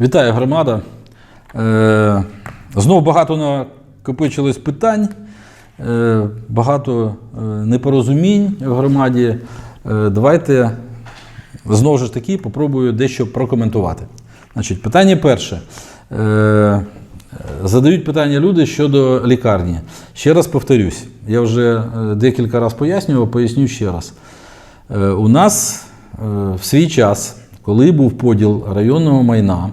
Вітаю, громада. Е, Знову багато накопичилось питань, е, багато е, непорозумінь в громаді. Давайте знову ж таки попробую дещо прокоментувати. Значить, питання перше. Задають питання люди щодо лікарні. Ще раз повторюсь, я вже декілька разів пояснював, поясню ще раз. У нас в свій час, коли був поділ районного майна,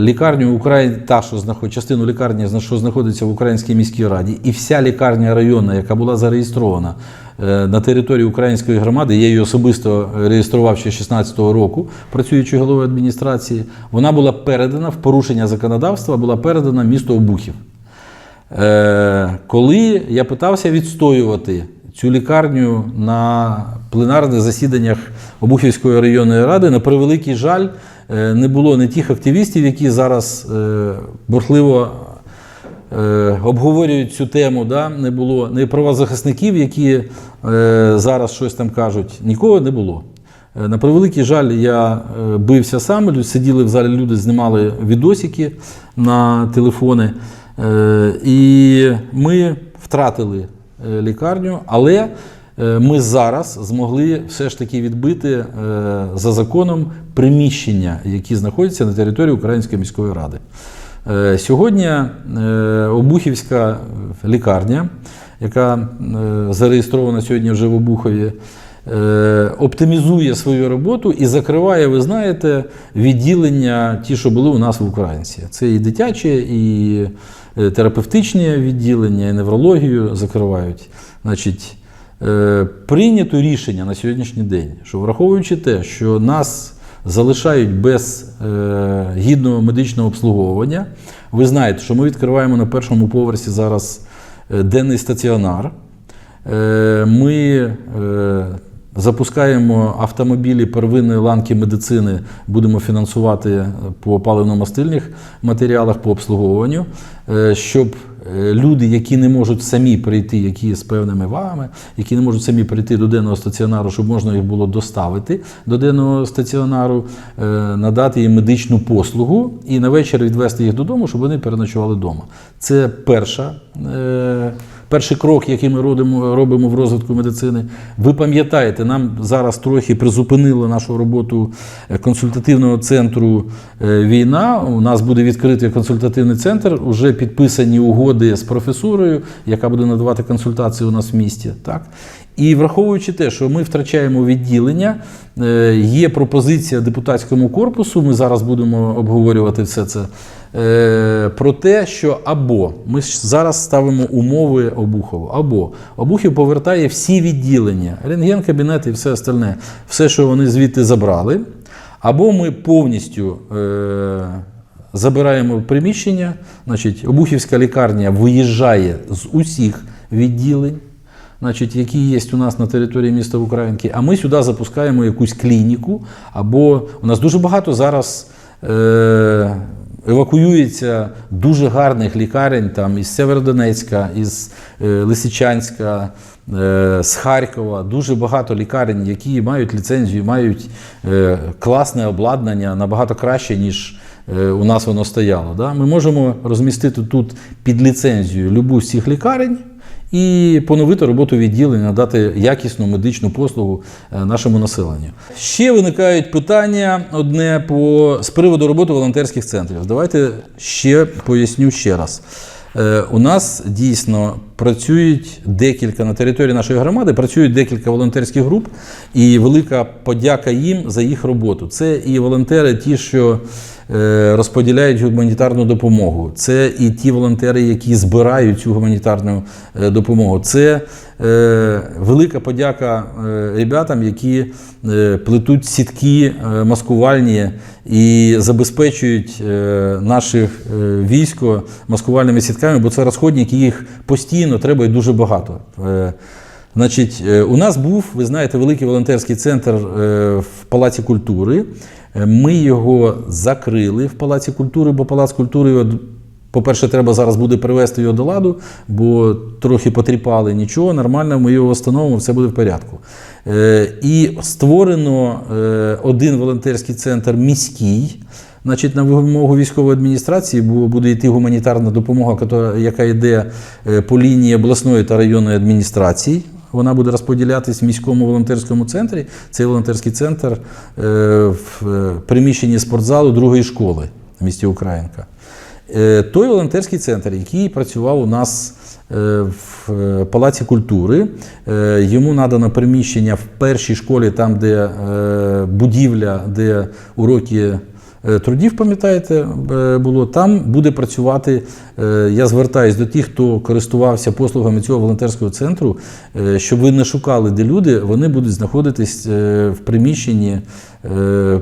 лікарню Україн, та, що знаход, частину лікарні, що знаходиться в Українській міській раді, і вся лікарня районна, яка була зареєстрована е, на території української громади, я її особисто реєстрував ще 16-го року, працюючи головою адміністрації, вона була передана в порушення законодавства, була передана місту Обухів. Е, коли я питався відстоювати цю лікарню на пленарних засіданнях Обухівської районної ради, на превеликий жаль, е, не було не тих активістів, які зараз е, бурхливо е, обговорюють цю тему, да? не було не правозахисників, які е, зараз щось там кажуть, нікого не було. Е, На превеликий жаль, я е, бився сам, сиділи в залі люди, знімали відосики на телефони. Е, І ми втратили е, лікарню, але е, ми зараз змогли все ж таки відбити е, за законом приміщення, які знаходяться на території Української міської ради. Е, Сьогодні е, Обухівська лікарня, яка е, зареєстрована сьогодні вже в Обухові, е, оптимізує свою роботу і закриває, ви знаєте, відділення, ті, що були у нас в Українці. Це і дитячі, і е, терапевтичні відділення, і неврологію закривають. Значить, е, прийнято рішення на сьогоднішній день, що враховуючи те, що нас залишають без е, гідного медичного обслуговування, ви знаєте, що ми відкриваємо на першому поверсі зараз е, денний стаціонар. Е, Ми е, запускаємо автомобілі первинної ланки медицини, будемо фінансувати по паливно-мастильних матеріалах по обслуговуванню, е, щоб е, люди, які не можуть самі прийти, які з певними вагами, які не можуть самі прийти до денного стаціонару, щоб можна їх було доставити до денного стаціонару, е, надати їм медичну послугу і на вечір відвести їх додому, щоб вони переночували вдома. Це перша. Перший крок, який ми робимо, робимо в розвитку медицини. Ви пам'ятаєте, нам зараз трохи призупинили нашу роботу е, консультативного центру е, війна. У нас буде відкритий консультативний центр, Уже підписані угоди з професурою, яка буде надавати консультації у нас в місті. Так? І враховуючи те, що ми втрачаємо відділення, е, є пропозиція депутатському корпусу, ми зараз будемо обговорювати все це. е, Про те, що або ми зараз ставимо умови Обухову, або Обухів повертає всі відділення, рентген, кабінети і все остальне, все, що вони звідти забрали, або ми повністю е, забираємо приміщення, значить, Обухівська лікарня виїжджає з усіх відділень значить, які є у нас на території міста Українки, а ми сюди запускаємо якусь клініку, або у нас дуже багато зараз. Е- Евакуюється дуже гарних лікарень там із Северодонецька, із е, Лисичанська, е, з Харкова. Дуже багато лікарень, які мають ліцензію, мають е, класне обладнання набагато краще, ніж у нас воно стояло. Ми можемо розмістити тут під ліцензію любу з цих лікарень і поновити роботу відділення, надати якісну медичну послугу е, нашому населенню. Ще виникають питання одне по з приводу роботи волонтерських центрів. Давайте ще поясню ще раз. Е, У нас дійсно працюють декілька на території нашої громади, працюють декілька волонтерських груп, і велика подяка їм за їх роботу. Це і волонтери, ті, що розподіляють гуманітарну допомогу. Це і ті волонтери, які збирають цю гуманітарну е, допомогу. Це е, велика подяка е, ребятам, які е, плетуть сітки е, маскувальні і забезпечують е, наших е, військо маскувальними сітками, бо це розходники, їх постійно треба і дуже багато. Е, Значить, е, у нас був, ви знаєте, великий волонтерський центр е, в Палаці культури. Е, Ми його закрили в Палаці культури, бо Палац культури, по-перше, треба зараз буде привести його до ладу, бо трохи потріпали нічого, нормально, ми його встановимо, все буде в порядку. Е, І створено е, один волонтерський центр міський. Значить, на вимогу військової адміністрації буде йти гуманітарна допомога, яка йде по лінії обласної та районної адміністрації. Вона буде розподілятись в міському волонтерському центрі. Цей волонтерський центр е, в е, приміщенні спортзалу другої школи в місті Українка. Е, Той волонтерський центр, який працював у нас в Палаці культури, йому надано приміщення в першій школі, там, де будівля, де уроки трудів, пам'ятаєте, е, було, там буде працювати. е, Я звертаюся до тих, хто користувався послугами цього волонтерського центру, е, щоб ви не шукали, де люди, вони будуть знаходитись е, в приміщенні. е,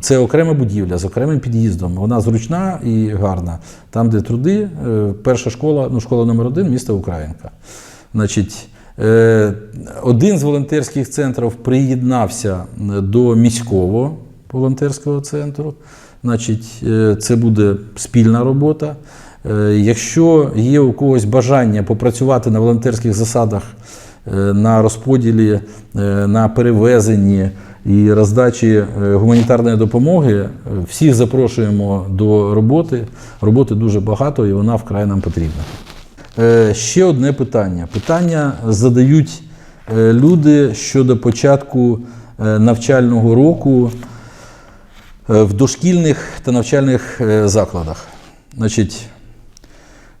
це окрема будівля з окремим під'їздом. Вона зручна і гарна. Там, де труди, е, перша школа, ну школа номер один, міста Українка. Значить, е, один з волонтерських центрів приєднався до міського волонтерського центру. Значить, е, це буде спільна робота. Е, Якщо є у когось бажання попрацювати на волонтерських засадах е, на розподілі, на перевезенні і роздачі гуманітарної допомоги, всіх запрошуємо до роботи. Роботи дуже багато і вона вкрай нам потрібна. Ще одне питання. Питання задають люди щодо початку навчального року в дошкільних та навчальних е, закладах. Значить,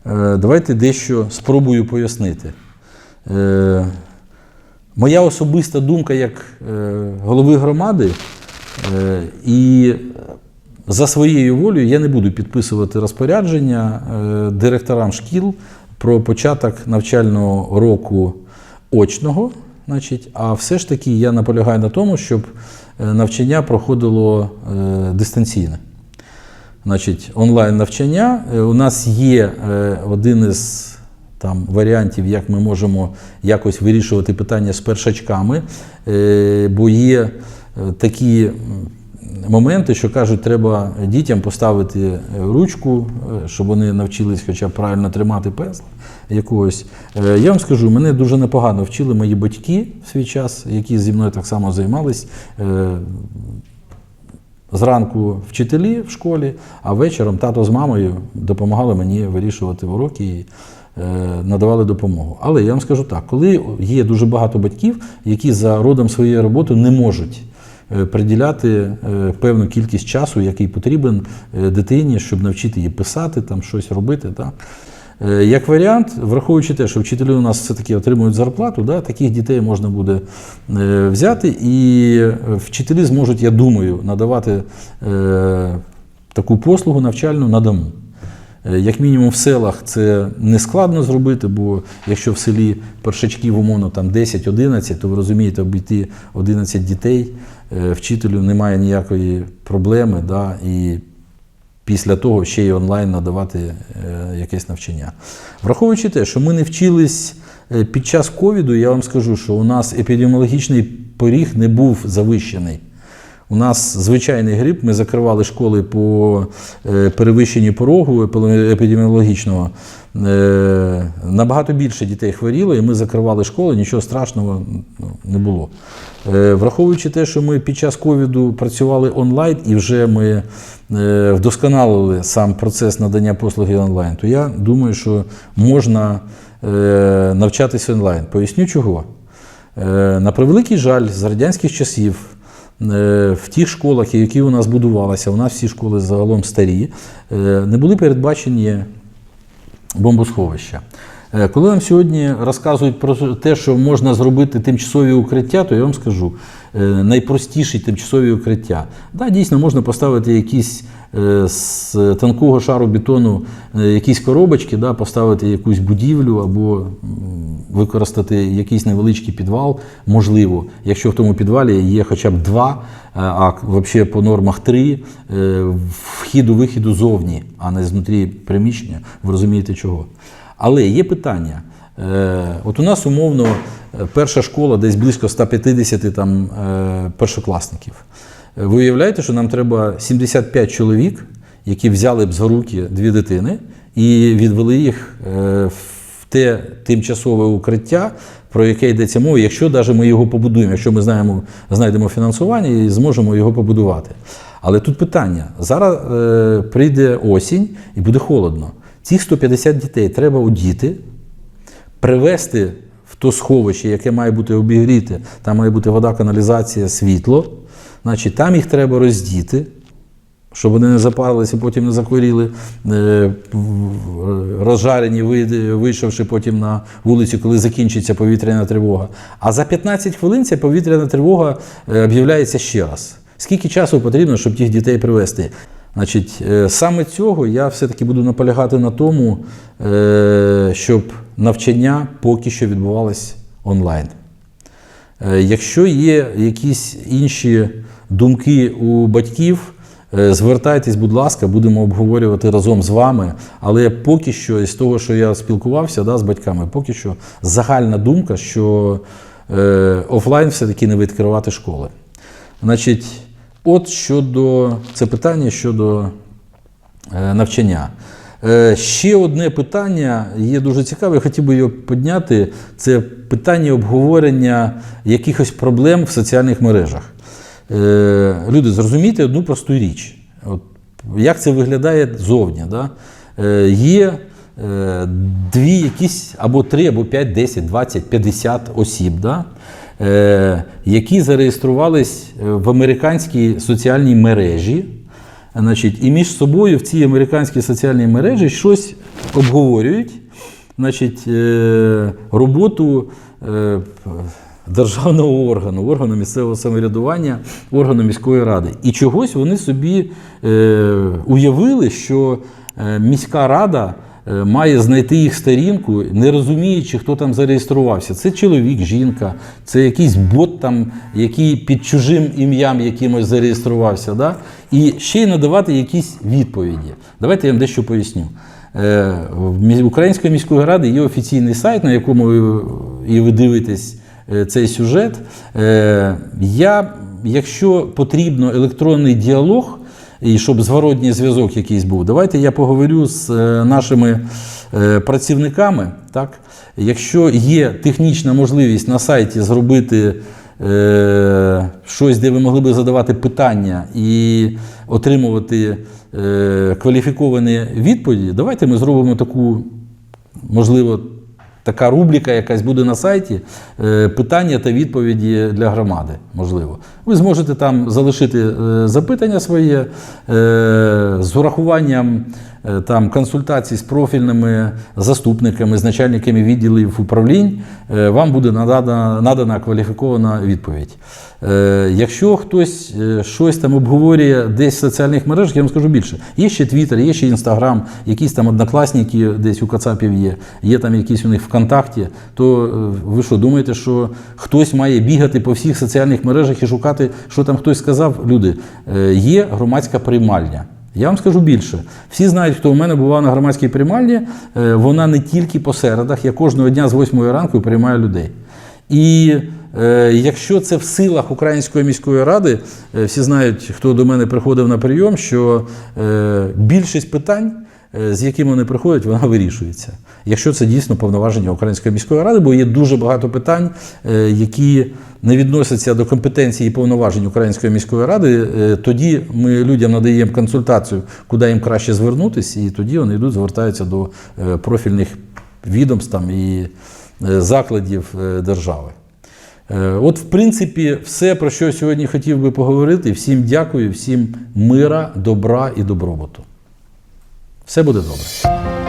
е, давайте дещо спробую пояснити. Е, Моя особиста думка як е, голови громади, е, і за своєю волею я не буду підписувати розпорядження е, директорам шкіл про початок навчального року очного. Значить, а все ж таки я наполягаю на тому, щоб е, навчання проходило е, дистанційно. Значить, онлайн навчання. Е, У нас є е, один із там, варіантів, як ми можемо якось вирішувати питання з першачками, е, бо є е, такі моменти, що кажуть, треба дітям поставити е, ручку, е, щоб вони навчились хоча б правильно тримати пензл якогось. Е, Я вам скажу, мене дуже непогано вчили мої батьки в свій час, які зі мною так само займались. Е, Зранку вчителі в школі, а вечором тато з мамою допомагали мені вирішувати уроки і е, надавали допомогу. Але я вам скажу так: коли є дуже багато батьків, які за родом своєї роботи не можуть приділяти певну кількість часу, який потрібен дитині, щоб навчити її писати, там щось робити. Так? Е, Як варіант, враховуючи те, що вчителі у нас все-таки отримують зарплату, да, таких дітей можна буде е, взяти, і вчителі зможуть, я думаю, надавати е, таку послугу навчальну на дому. Як мінімум в селах це не складно зробити, бо якщо в селі першачків умовно там 10-11, то ви розумієте, обійти 11 дітей, вчителю немає ніякої проблеми. Да, і після того ще й онлайн надавати е, якесь навчання. Враховуючи те, що ми не вчились е, під час ковіду, я вам скажу, що у нас епідеміологічний поріг не був завищений. У нас звичайний грип, ми закривали школи по е, перевищенні порогу епідеміологічного. Набагато більше дітей хворіло, і ми закривали школи, нічого страшного ну, не було. Враховуючи те, що ми під час ковіду працювали онлайн і вже ми вдосконалили сам процес надання послуги онлайн, то я думаю, що можна е, навчатися онлайн. Поясню чого. Е, На превеликий жаль, з радянських часів е, в тих школах, які у нас будувалися, у нас всі школи загалом старі, е, не були передбачені бомбосховища. Е, Коли нам сьогодні розказують про те, що можна зробити тимчасові укриття, то я вам скажу е, найпростіші тимчасові укриття. Да, дійсно можна поставити якісь е, з тонкого шару бетону якісь коробочки, да, поставити якусь будівлю або використати якийсь невеличкий підвал, можливо, якщо в тому підвалі є хоча б два, а взагалі по нормах три вхіду-вихіду зовні, а не знутрі приміщення, ви розумієте чого. Але є питання. Е, От у нас умовно перша школа десь близько 150 там, е, першокласників. Е, Ви уявляєте, що нам треба 75 чоловік, які взяли б за руки дві дитини і відвели їх в те тимчасове укриття, про яке йдеться мова, якщо навіть ми його побудуємо, якщо ми знаємо, знайдемо фінансування і зможемо його побудувати. Але тут питання: зараз прийде осінь і буде холодно. Цих 150 дітей треба одіти, привезти в то сховище, яке має бути обігріте, там має бути вода, каналізація, світло. Значить, там їх треба роздіти, щоб вони не запалилися, потім не захворіли, е, розжарені, вийшовши потім на вулицю, коли закінчиться повітряна тривога. А за 15 хвилин ця повітряна тривога е, об'являється ще раз. Скільки часу потрібно, щоб тих дітей привезти? Значить, е, саме цього я все-таки буду наполягати на тому, е, щоб навчання поки що відбувалось онлайн. Е, Якщо є якісь інші думки у батьків, звертайтесь, будь ласка, будемо обговорювати разом з вами. Але поки що, із того, що я спілкувався да, з батьками, поки що загальна думка, що офлайн все-таки не відкривати школи. Значить, от щодо це питання щодо е, навчання. Е, Ще одне питання є дуже цікаве, я хотів би його підняти. Це питання обговорення якихось проблем в соціальних мережах. Е, Люди, зрозумійте одну просту річ. От, як це виглядає зовні? Да? Є дві якісь або три, або 5, 10, 20, 50 осіб, да? Е, які зареєструвались е, в американській соціальній мережі. Значить, і між собою в цій американській соціальній мережі щось обговорюють. Значить, е, роботу державного органу, органу місцевого самоврядування, органу міської ради. І чогось вони собі уявили, що міська рада має знайти їх сторінку, не розуміючи, хто там зареєструвався. Це чоловік, жінка, це якийсь бот, там, який під чужим ім'ям якимось зареєструвався. Да? І ще й надавати якісь відповіді. Давайте я вам дещо поясню. Е, в Української міської ради є офіційний сайт, на якому і ви дивитесь е, цей сюжет. Е, Я, якщо потрібно електронний діалог, і щоб зворотній зв'язок якийсь був, давайте я поговорю з е, нашими е, працівниками. Так? Якщо є технічна можливість на сайті зробити е, щось, де ви могли би задавати питання і отримувати кваліфіковані відповіді, давайте ми зробимо таку, можливо, така рубрика якась буде на сайті е, питання та відповіді для громади. Можливо, ви зможете там залишити е, запитання своє е, з урахуванням там консультацій з профільними заступниками, з начальниками відділів управлінь. е, Вам буде надана, надана кваліфікована відповідь. Е, Якщо хтось е, щось там обговорює десь в соціальних мережах, я вам скажу більше. Є ще Твіттер, є ще Інстаграм, якісь там однокласники десь у Кацапів є, є там якісь у них ВКонтакті, то е, ви що думаєте, що хтось має бігати по всіх соціальних мережах і шукати, що там хтось сказав? Люди, е, є громадська приймальня. Я вам скажу більше. Всі знають, хто у мене бував на громадській приймальні. е, Вона не тільки по середах, я кожного дня з 8 ранку приймаю людей. І е, якщо це в силах Української міської ради, е, всі знають, хто до мене приходив на прийом, що е, більшість питань, з якими вони приходять, вона вирішується. Якщо це дійсно повноваження Української міської ради, бо є дуже багато питань, е, які не відносяться до компетенції і повноважень Української міської ради, е, тоді ми людям надаємо консультацію, куди їм краще звернутися, і тоді вони йдуть, звертаються до е, профільних відомств там, і е, закладів е, держави. Е, От, в принципі, все, про що сьогодні хотів би поговорити. Всім дякую, всім мира, добра і добробуту. Все буде добре.